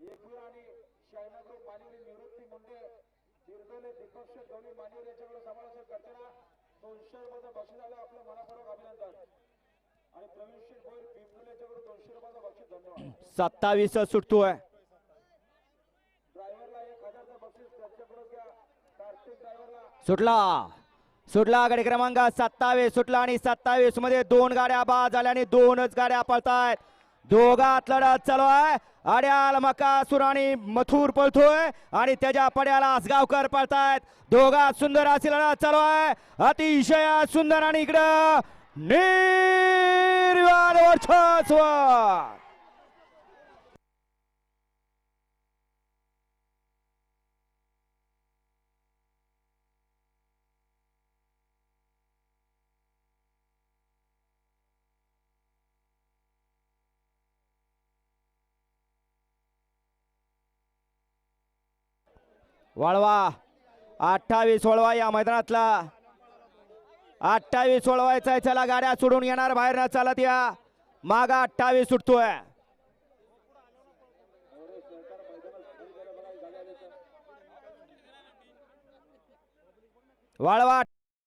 एकवीर आणि निवृत्ती मुंडे तिरदोले दीपक शेठ गवळी मानिवर यांच्याकडे समालोचन करताना दोनशे रुपयाचं बक्षीस आलं. आपलं मनापूर्वक अभिनंदन. आणि भोईर पिंपुल यांच्याकडे दोनशे रुपयाचं बक्षीस धन्यवाद. सत्तावीस सुटतोय. ड्रायव्हरला एक हजारचं बक्षीस घ्या. कार्तिक ड्रायव्हरला. सुटला. सुटला गाडी क्रमांक सत्तावीस. सुटला आणि सत्तावीसमध्ये दोन गाड्या बाद झाल्या आणि दोनच गाड्या पळतायत. दोघात लढत चालू आहे. अड्याल मकासूर आणि मथुर पळतोय आणि त्याच्या पड्याला आसगावकर पळतायत. दोघात सुंदर अशी लढत चालू आहे. अतिशय सुंदर आणि इकडं निर्वाण वर्चस्व. वळवा. अठ्ठावीस वळवा या मैदानातला. अठ्ठावीस वळवायचा आहे. चला गाड्या सोडून येणार बाहेर न चालत या. मागा अठ्ठावीस सुटतोय. वळवा.